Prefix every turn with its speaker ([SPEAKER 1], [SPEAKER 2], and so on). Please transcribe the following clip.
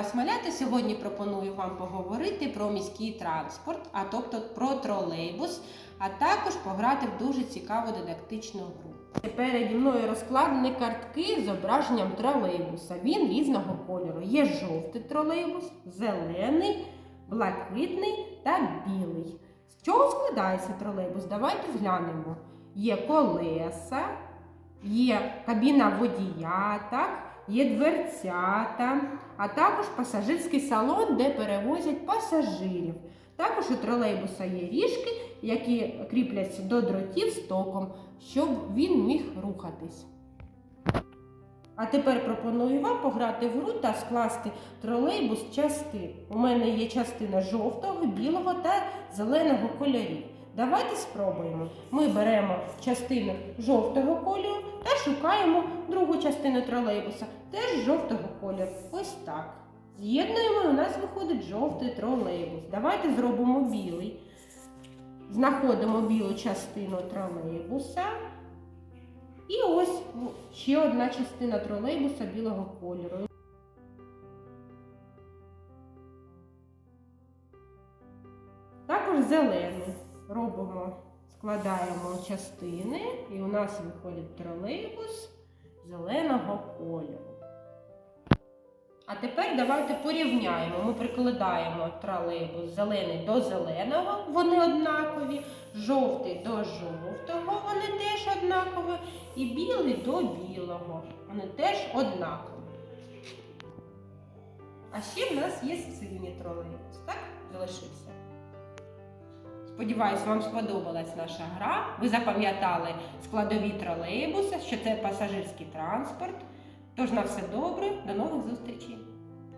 [SPEAKER 1] вас. Сьогодні пропоную вам поговорити про міський транспорт, а тобто про тролейбус, а також пограти в дуже цікаву дидактичну гру. Переді мною розкладені картки з зображенням тролейбуса. Він різного кольору. Є жовтий тролейбус, зелений, блакитний та білий. З чого складається тролейбус? Давайте зглянемо. Є колеса, є кабіна водія, так? Є дверцята, а також пасажирський салон, де перевозять пасажирів. Також у тролейбуса є ріжки, які кріпляться до дротів з током, щоб він міг рухатись. А тепер пропоную вам пограти в гру та скласти тролейбус частин. У мене є частина жовтого, білого та зеленого кольорів. Давайте спробуємо. Ми беремо частину жовтого кольору та шукаємо другу частину тролейбуса, теж жовтого кольору. Ось так. З'єднуємо і у нас виходить жовтий тролейбус. Давайте зробимо білий. Знаходимо білу частину тролейбуса. І ось ще одна частина тролейбуса білого кольору. Також зелений. Робимо, складаємо частини, і у нас виходить тролейбус зеленого кольору. А тепер давайте порівняємо. Ми прикладаємо тролейбус зелений до зеленого, вони однакові, жовтий до жовтого, вони теж однакові, і білий до білого. Вони теж однакові. А ще в нас є синій тролейбус, так? Залишився. Сподіваюсь, вам сподобалась наша гра. Ви запам'ятали складові тролейбуса, що це пасажирський транспорт. Тож на все добре, до нових